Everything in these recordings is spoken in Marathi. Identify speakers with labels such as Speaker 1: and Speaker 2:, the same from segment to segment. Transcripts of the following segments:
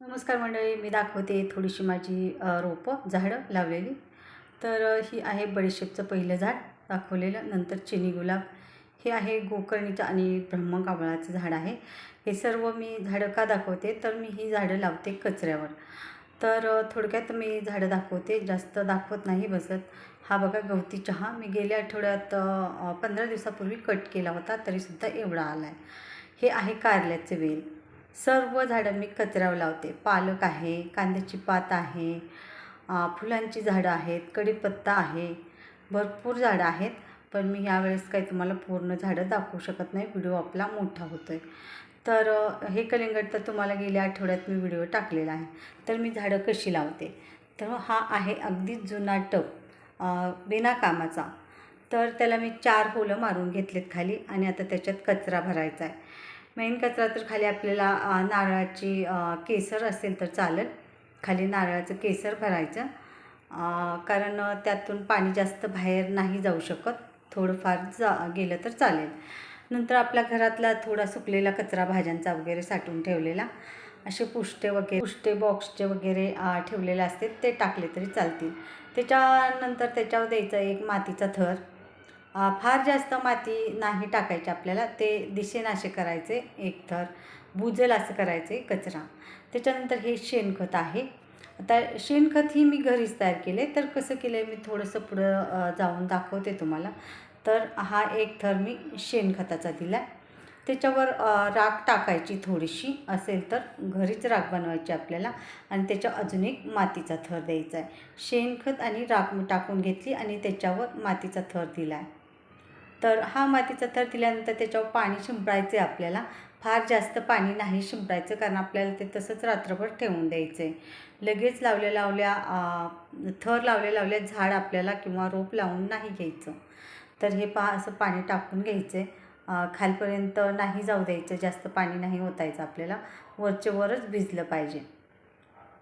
Speaker 1: नमस्कार मंडळी मी दाखवते थोडीशी माझी रोपं झाडं लावलेली. तर ही आहे बडीशेपचं पहिलं झाड दाखवलेलं नंतर चिनी गुलाब. हे आहे गोकर्णीचं आणि ब्रह्मकावळाचं झाड आहे. हे सर्व मी झाडं का दाखवते? तर मी ही झाडं लावते कचऱ्यावर. तर थोडक्यात मी झाडं दाखवते जास्त दाखवत नाही बसत. हा बघा गवती चहा. मी गेल्या आठवड्यात पंधरा दिवसापूर्वी कट केला होता तरीसुद्धा एवढा आला आहे हे आहे कारल्याचे वेल. सर्व झाडं मी कचऱ्यावर लावते. पालक आहे कांद्याची पात आहे फुलांची झाडं आहेत कढीपत्ता आहे. भरपूर झाडं आहेत पण मी यावेळेस काही तुम्हाला पूर्ण झाडं दाखवू शकत नाही. व्हिडिओ आपला मोठा होतो आहे तर हे कलिंगड तर तुम्हाला गेल्या आठवड्यात मी व्हिडिओ टाकलेला आहे. तर मी झाडं कशी लावते? तर हा आहे अगदीच जुना टब अ, बिना कामाचा तर त्याला मी चार होलं मारून घेतलेत खाली आणि आता त्याच्यात कचरा भरायचा आहे. मेन कचरा तर खाली आपल्याला नारळाची केसर असेल तर चालेल. खाली नारळाचं केसर भरायचं. कारण त्यातून पाणी जास्त बाहेर नाही जाऊ शकत. थोडंफार जा गेलं तर चालेल. नंतर आपल्या घरातला थोडा सुकलेला कचरा भाज्यांचा वगैरे साठवून ठेवलेला. असे पुष्टे वगैरे पुष्टे बॉक्सचे वगैरे ठेवलेले असते ते टाकले तरी चालतील. त्याच्यानंतर त्याच्यावर द्यायचं एक मातीचा थर. फार जास्त माती नाही टाकायची आपल्याला. ते दिशेनाशे करायचे एक थर. बुजेल असं करायचे कचरा. त्याच्यानंतर हे शेणखत आहे. आता शेणखत ही मी घरीच तयार केले. तर कसं केलं आहे मी थोडंसं पुढं जाऊन दाखवते तुम्हाला. तर हा एक थर मी शेणखताचा दिला. त्याच्यावर राग राख टाकायची थोडीशी असेल तर घरीच राख बनवायची आपल्याला. आणि त्याच्या अजून एक मातीचा थर द्यायचा आहे. शेणखत आणि राख मी टाकून घेतली आणि त्याच्यावर मातीचा थर दिला आहे. तर हा मातीचा थर दिल्यानंतर त्याच्यावर पाणी शिंपडायचं आहे आपल्याला. फार जास्त पाणी नाही शिंपडायचं कारण आपल्याला ते तसंच रात्रभर ठेवून द्यायचं आहे लगेच लावल्या लावल्या थर लावल्या लावल्या झाड आपल्याला किंवा रोप लावून नाही घ्यायचं. तर हे पहा असं पाणी टाकून घ्यायचं आहे खालपर्यंत नाही जाऊ द्यायचं जास्त पाणी नाही ओतायचं आपल्याला. वरचे वरच भिजलं पाहिजे.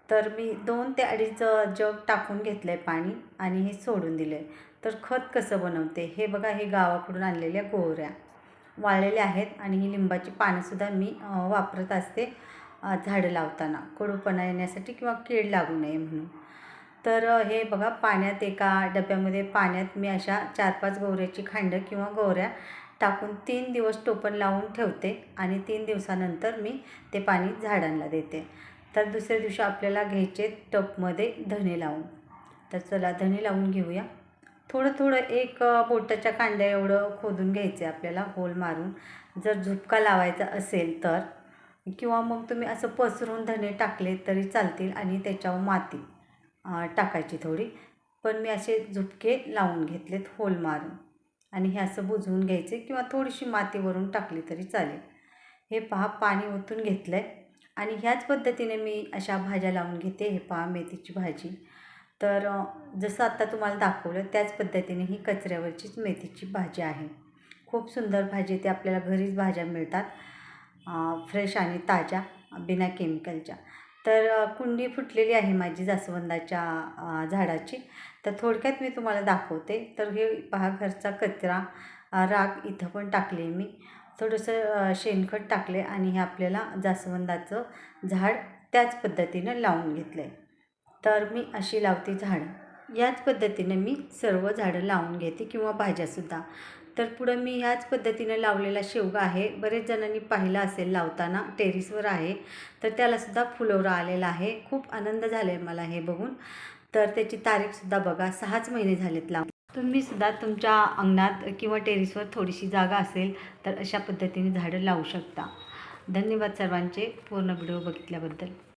Speaker 1: तर मी दोन ते अडीच जग टाकून घेतलं आहे पाणी आणि हे सोडून दिलं आहे तर खत कसं बनवते? हे बघा हे गावाकडून आणलेल्या गोवऱ्या. वाळलेल्या आहेत आणि ही लिंबाची पानंसुद्धा मी वापरत असते झाडं लावताना. कडूपणा येण्यासाठी किंवा कीड लागू नये म्हणून. तर हे बघा पाण्यात एका डब्यामध्ये पाण्यात मी अशा चार पाच गोवऱ्याची खांडं किंवा गोवऱ्या टाकून तीन दिवस टोपण लावून ठेवते आणि तीन दिवसानंतर मी ते पाणी झाडांना देते. तर दुसऱ्या दिवशी आपल्याला घ्यायचे टपमध्ये धणे लावून. तर चला धणे लावून घेऊया. थोडं थोडं एक बोटाच्या कांड्या एवढं खोदून घ्यायचं आहे आपल्याला होल मारून. जर झुपका लावायचा असेल तर किंवा मग तुम्ही असं पसरून धणे टाकले तरी चालतील आणि त्याच्यावर माती टाकायची थोडी. पण मी असे झुपके लावून घेतलेत होल मारून. आणि हे असं बुजवून घ्यायचे किंवा थोडीशी मातीवरून टाकली तरी चालेल. हे पहा पाणी ओतून घेतलं आहे आणि ह्याच पद्धतीने मी अशा भाज्या लावून घेते. हे पहा मेथीची भाजी. तर जसं आत्ता तुम्हाला दाखवलं त्याच पद्धतीने ही कचऱ्यावरचीच मेथीची भाजी आहे. खूप सुंदर भाजी ते आपल्याला घरीच भाज्या मिळतात फ्रेश आणि ताज्या बिना केमिकलच्या. तर कुंडी फुटलेली आहे माझी जास्वंदाच्या झाडाची. तर थोडक्यात मी तुम्हाला दाखवते. तर हे पहा घरचा कचरा राग इथं पण टाकले मी. थोडंसं शेणखत टाकले आणि हे आपल्याला जास्वंदाचं झाड त्याच पद्धतीनं लावून घेतलं आहे तर मी अशी लावते झाडं. याच पद्धतीने मी सर्व झाडं लावून घेते किंवा भाज्यासुद्धा. तर पुढं मी ह्याच पद्धतीने लावलेला शेवगा आहे. बरेच जणांनी पाहिला असेल लावताना टेरिसवर आहे. तर त्यालासुद्धा फुलवरा आलेला आहे. खूप आनंद झाला आहे मला हे बघून. तर त्याची तारीखसुद्धा बघा सहाच महिने झालेत लावून. तुम्हीसुद्धा तुमच्या अंगणात किंवा टेरिसवर थोडीशी जागा असेल तर अशा पद्धतीने झाडं लावू शकता. धन्यवाद सर्वांचे. पूर्ण व्हिडिओ बघितल्याबद्दल.